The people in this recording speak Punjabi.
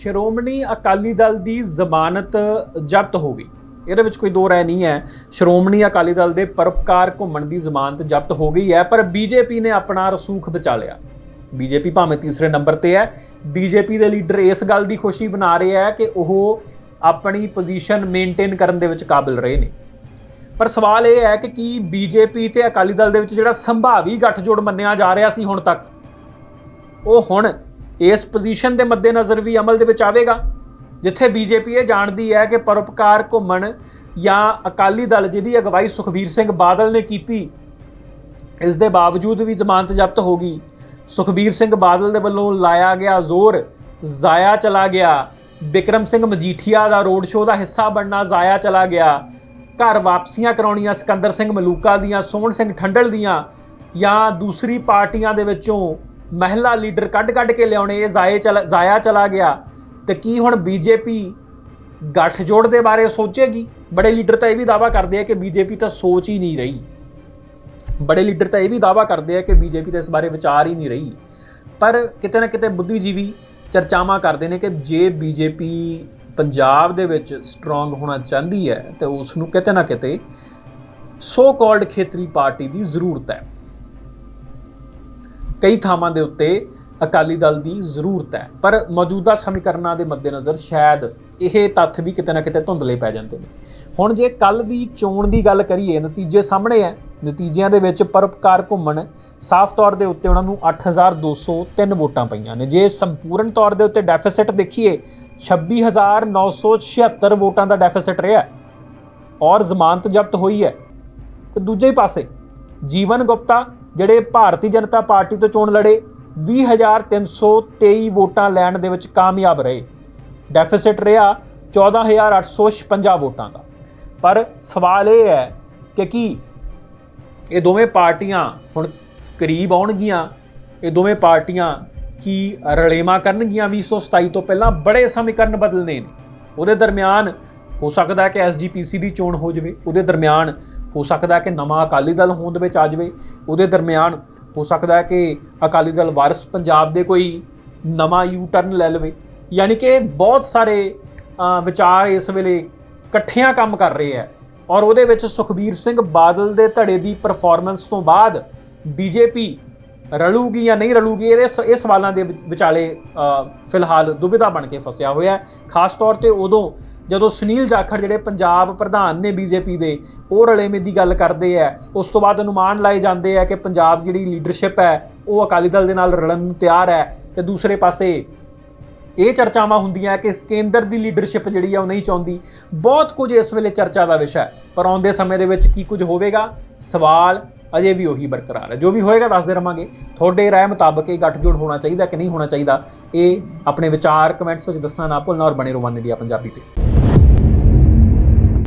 ਸ਼੍ਰੋਮਣੀ ਅਕਾਲੀ ਦਲ ਦੀ ਜ਼ਮਾਨਤ ਜ਼ਬਤ ਹੋ ਗਈ। ਇਹਦੇ ਵਿੱਚ ਕੋਈ ਦੋ ਰਾਏ ਨਹੀਂ ਹੈ। ਸ਼੍ਰੋਮਣੀ ਅਕਾਲੀ ਦਲ ਦੇ ਪਰਪਕਾਰ ਘੁੰਮਣ ਦੀ ਜ਼ਮਾਨਤ ਜ਼ਬਤ ਹੋ ਗਈ ਹੈ, ਪਰ ਬੀਜੇਪੀ ਨੇ ਆਪਣਾ ਰਸੂਖ ਬਚਾ ਲਿਆ। ਬੀਜੇਪੀ ਭਾਵੇਂ ਤੀਸਰੇ ਨੰਬਰ ਤੇ ਹੈ ਬੀਜੇਪੀ ਦੇ ਲੀਡਰ ਇਸ ਗੱਲ ਦੀ ਖੁਸ਼ੀ ਬਣਾ ਰਹੇ ਹੈ ਕਿ ਉਹ ਆਪਣੀ ਪੋਜੀਸ਼ਨ ਮੇਨਟੇਨ ਕਰਨ ਦੇ ਵਿੱਚ ਕਾਬਿਲ ਰਹੇ ਨੇ। ਪਰ ਸਵਾਲ ਇਹ ਹੈ ਕਿ ਕੀ ਬੀਜੇਪੀ ਤੇ ਅਕਾਲੀ ਦਲ ਦੇ ਵਿੱਚ ਜਿਹੜਾ ਸੰਭਾਵੀ ਗੱਠਜੋੜ ਮੰਨਿਆ ਜਾ ਰਿਹਾ ਸੀ ਹੁਣ ਤੱਕ? ਉਹ ਹੁਣ ਇਸ ਪੋਜੀਸ਼ਨ ਦੇ ਮੱਦੇਨਜ਼ਰ ਵੀ ਅਮਲ ਦੇ ਵਿੱਚ ਆਵੇਗਾ, ਜਿੱਥੇ ਬੀਜੇਪੀ ਇਹ ਜਾਣਦੀ ਹੈ ਕਿ ਪਰਉਪਕਾਰ ਘੁੰਮਣ ਜਾਂ ਅਕਾਲੀ ਦਲ ਜਿਹਦੀ ਅਗਵਾਈ ਸੁਖਬੀਰ ਸਿੰਘ ਬਾਦਲ ਨੇ ਕੀਤੀ, ਇਸ ਦੇ ਬਾਵਜੂਦ ਵੀ ਜ਼ਮਾਨਤ ਜ਼ਬਤ ਹੋ ਗਈ। ਸੁਖਬੀਰ ਸਿੰਘ ਬਾਦਲ ਦੇ ਵੱਲੋਂ ਲਾਇਆ ਗਿਆ ਜ਼ੋਰ ਜ਼ਾਇਆ ਚਲਾ ਗਿਆ। ਬਿਕਰਮ ਸਿੰਘ ਮਜੀਠੀਆ ਦਾ ਰੋਡ ਸ਼ੋਅ ਦਾ ਹਿੱਸਾ ਬਣਨਾ ਜ਼ਾਇਆ ਚਲਾ ਗਿਆ। ਘਰ ਵਾਪਸੀਆਂ ਕਰਾਉਣੀਆਂ ਸਿਕੰਦਰ ਸਿੰਘ ਮਲੂਕਾ ਦੀਆਂ, ਸੋਹਣ ਸਿੰਘ ਠੰਡਲ ਦੀਆਂ ਜਾਂ ਦੂਸਰੀ ਪਾਰਟੀਆਂ ਦੇ ਵਿੱਚੋਂ ਮਹਿਲਾ ਲੀਡਰ ਕੱਢ-ਕੱਢ ਕੇ ਲਿਆਉਣੇ, ਇਹ ਜ਼ਾਏ ਚਲਾ, ਜ਼ਾਇਆ ਚਲਾ ਗਿਆ। ਤੇ ਕੀ ਹੁਣ ਬੀਜੇਪੀ ਗੱਠਜੋੜ ਦੇ ਬਾਰੇ ਸੋਚੇਗੀ? ਬੜੇ ਲੀਡਰ ਤਾਂ ਇਹ ਵੀ ਦਾਵਾ ਕਰਦੇ ਆ ਕਿ ਬੀਜੇਪੀ ਤਾਂ ਸੋਚ ਹੀ ਨਹੀਂ ਰਹੀ। ਬੜੇ ਲੀਡਰ ਤਾਂ ਇਹ ਵੀ ਦਾਵਾ ਕਰਦੇ ਆ ਕਿ ਬੀਜੇਪੀ ਤਾਂ ਇਸ ਬਾਰੇ ਵਿਚਾਰ ਹੀ ਨਹੀਂ ਰਹੀ। ਪਰ ਕਿਤੇ ਨਾ ਕਿਤੇ ਬੁੱਧੀਜੀਵੀ ਚਰਚਾਵਾਂ ਕਰਦੇ ਨੇ ਕਿ ਜੇ ਬੀਜੇਪੀ ਪੰਜਾਬ ਦੇ ਵਿੱਚ ਸਟਰੋਂਗ ਹੋਣਾ ਚਾਹੁੰਦੀ ਹੈ, ਤੇ ਉਸ ਨੂੰ ਕਿਤੇ ਨਾ ਕਿਤੇ ਸੋ ਕਾਲਡ ਖੇਤਰੀ ਪਾਰਟੀ ਦੀ ਜ਼ਰੂਰਤ ਹੈ। ਕਈ ਥਾਵਾਂ ਦੇ ਉੱਤੇ ਅਕਾਲੀ ਦਲ ਦੀ ਜ਼ਰੂਰਤ ਹੈ। ਪਰ ਮੌਜੂਦਾ ਸਮੀਕਰਨਾਂ ਦੇ ਮੱਦੇਨਜ਼ਰ ਸ਼ਾਇਦ ਇਹ ਤੱਥ ਵੀ ਕਿਤੇ ਨਾ ਕਿਤੇ ਧੁੰਦਲੇ ਪੈ ਜਾਂਦੇ ਨੇ। ਹੁਣ ਜੇ ਕੱਲ ਦੀ ਚੋਣ ਦੀ ਗੱਲ ਕਰੀਏ, ਨਤੀਜੇ ਸਾਹਮਣੇ ਹੈ। ਨਤੀਜਿਆਂ ਦੇ ਵਿੱਚ ਪਰਉਪਕਾਰ ਘੁੰਮਣ, ਸਾਫ਼ ਤੌਰ ਦੇ ਉੱਤੇ ਉਹਨਾਂ ਨੂੰ 8203 ਵੋਟਾਂ ਪਈਆਂ ਨੇ। ਜੇ ਸੰਪੂਰਨ ਤੌਰ ਦੇ ਉੱਤੇ ਡੈਫਿਸਿਟ ਦੇਖੀਏ 26976 ਵੋਟਾਂ ਦਾ ਡੈਫਿਸਿਟ ਰਿਹਾ ਔਰ ਜ਼ਮਾਨਤ ਜ਼ਬਤ ਹੋਈ ਹੈ। ਤੇ ਦੂਜੇ ਪਾਸੇ ਜੀਵਨ ਗੁਪਤਾ ਜਿਹੜੇ ਭਾਰਤੀ ਜਨਤਾ ਪਾਰਟੀ ਤੋਂ ਚੋਣ ਲੜੇ 20323 ਵੋਟਾਂ ਲੈਣ ਦੇ ਵਿੱਚ ਕਾਮਯਾਬ ਰਹੇ। ਡੈਫਿਸਿਟ ਰਿਹਾ 14856 ਵੋਟਾਂ ਦਾ। ਪਰ ਸਵਾਲ ਇਹ ਹੈ ਕਿ ਕੀ ਇਹ ਦੋਵੇਂ ਪਾਰਟੀਆਂ ਹੁਣ ਕਰੀਬ ਆਉਣਗੀਆਂ? ਇਹ ਦੋਵੇਂ ਪਾਰਟੀਆਂ ਕੀ ਰਲੇਮਾ ਕਰਨਗੀਆਂ 2027 ਤੋਂ ਪਹਿਲਾਂ? ਬੜੇ ਸਮੀਕਰਨ ਬਦਲਨੇ ਨੇ। ਉਹਦੇ ਦਰਮਿਆਨ ਹੋ ਸਕਦਾ ਹੈ ਕਿ ਐਸਜੀਪੀਸੀ ਦੀ ਚੋਣ ਹੋ ਜਾਵੇ। ਉਹਦੇ ਦਰਮਿਆਨ ਹੋ ਸਕਦਾ ਹੈ ਕਿ ਨਵਾਂ ਅਕਾਲੀ ਦਲ ਹੋਂਦ ਵਿੱਚ ਆ ਜਾਵੇ। ਉਹਦੇ ਦਰਮਿਆਨ ਹੋ ਸਕਦਾ ਹੈ ਕਿ ਅਕਾਲੀ ਦਲ ਵਾਰਿਸ ਪੰਜਾਬ ਦੇ ਕੋਈ ਨਵਾਂ ਯੂ ਟਰਨ ਲੈ ਲਵੇ। ਯਾਨੀ ਕਿ ਬਹੁਤ ਸਾਰੇ ਵਿਚਾਰ ਇਸ ਵੇਲੇ ਇਕੱਠਿਆਂ ਕੰਮ ਕਰ ਰਹੇ ਆ ਔਰ ਉਹਦੇ ਵਿੱਚ ਸੁਖਬੀਰ ਸਿੰਘ ਬਾਦਲ ਦੇ ਧੜੇ ਦੀ ਪਰਫਾਰਮੈਂਸ ਤੋਂ ਬਾਅਦ ਬੀਜੇਪੀ ਰਲੂਗੀ ਜਾਂ ਨਹੀਂ ਰਲੂਗੀ, ਇਹਦੇ ਸ- ਇਹ ਸਵਾਲਾਂ ਦੇ ਵਿਚਾਲੇ ਫਿਲਹਾਲ ਦੁਬਿਧਾ ਬਣ ਕੇ ਫਸਿਆ ਹੋਇਆ ਹੈ। ਖਾਸ ਤੌਰ ਤੇ ਉਦੋਂ ਜਦੋਂ ਸੁਨੀਲ ਜਾਖੜ ਜਿਹੜੇ ਪੰਜਾਬ ਪ੍ਰਧਾਨ ਨੇ ਬੀਜੇਪੀ ਦੇ, ਉਹ ਰਲੇਵੇਂ ਦੀ ਗੱਲ ਕਰਦੇ ਆ। ਉਸ ਤੋਂ ਬਾਅਦ ਅਨੁਮਾਨ ਲਾਏ ਜਾਂਦੇ ਆ ਕਿ ਪੰਜਾਬ ਜਿਹੜੀ ਲੀਡਰਸ਼ਿਪ ਹੈ, ਉਹ ਅਕਾਲੀ ਦਲ ਦੇ ਨਾਲ ਰਲਣ ਨੂੰ ਤਿਆਰ ਹੈ। ਤੇ ਦੂਸਰੇ ਪਾਸੇ ਇਹ ਚਰਚਾਵਾਂ ਹੁੰਦੀਆਂ ਕਿ ਕੇਂਦਰ ਦੀ ਲੀਡਰਸ਼ਿਪ ਜਿਹੜੀ ਆ ਉਹ ਨਹੀਂ ਚਾਹੁੰਦੀ। ਬਹੁਤ ਕੁਝ ਇਸ ਵੇਲੇ ਚਰਚਾ ਦਾ ਵਿਸ਼ਾ ਹੈ। ਪਰ ਆਉਂਦੇ ਸਮੇਂ ਦੇ ਵਿੱਚ ਕੀ ਕੁਝ ਹੋਵੇਗਾ? ਸਵਾਲ ਅਜੇ ਵੀ ਉਹੀ ਬਰਕਰਾਰ ਹੈ। ਜੋ ਵੀ ਹੋਏਗਾ ਦੱਸਦੇ ਰਵਾਂਗੇ। ਤੁਹਾਡੇ ਰਾਏ ਮੁਤਾਬਕ ਇਹ ਗੱਠਜੋੜ ਹੋਣਾ ਚਾਹੀਦਾ ਕਿ ਨਹੀਂ ਹੋਣਾ ਚਾਹੀਦਾ? ਇਹ ਆਪਣੇ ਵਿਚਾਰ ਕਮੈਂਟਸ ਵਿੱਚ ਦੱਸਣਾ ਨਾ ਭੁੱਲਣਾ ਔਰ ਬਣੇ ਰਹੋ ਵਨ ਇੰਡੀਆ ਪੰਜਾਬੀ ਤੇ।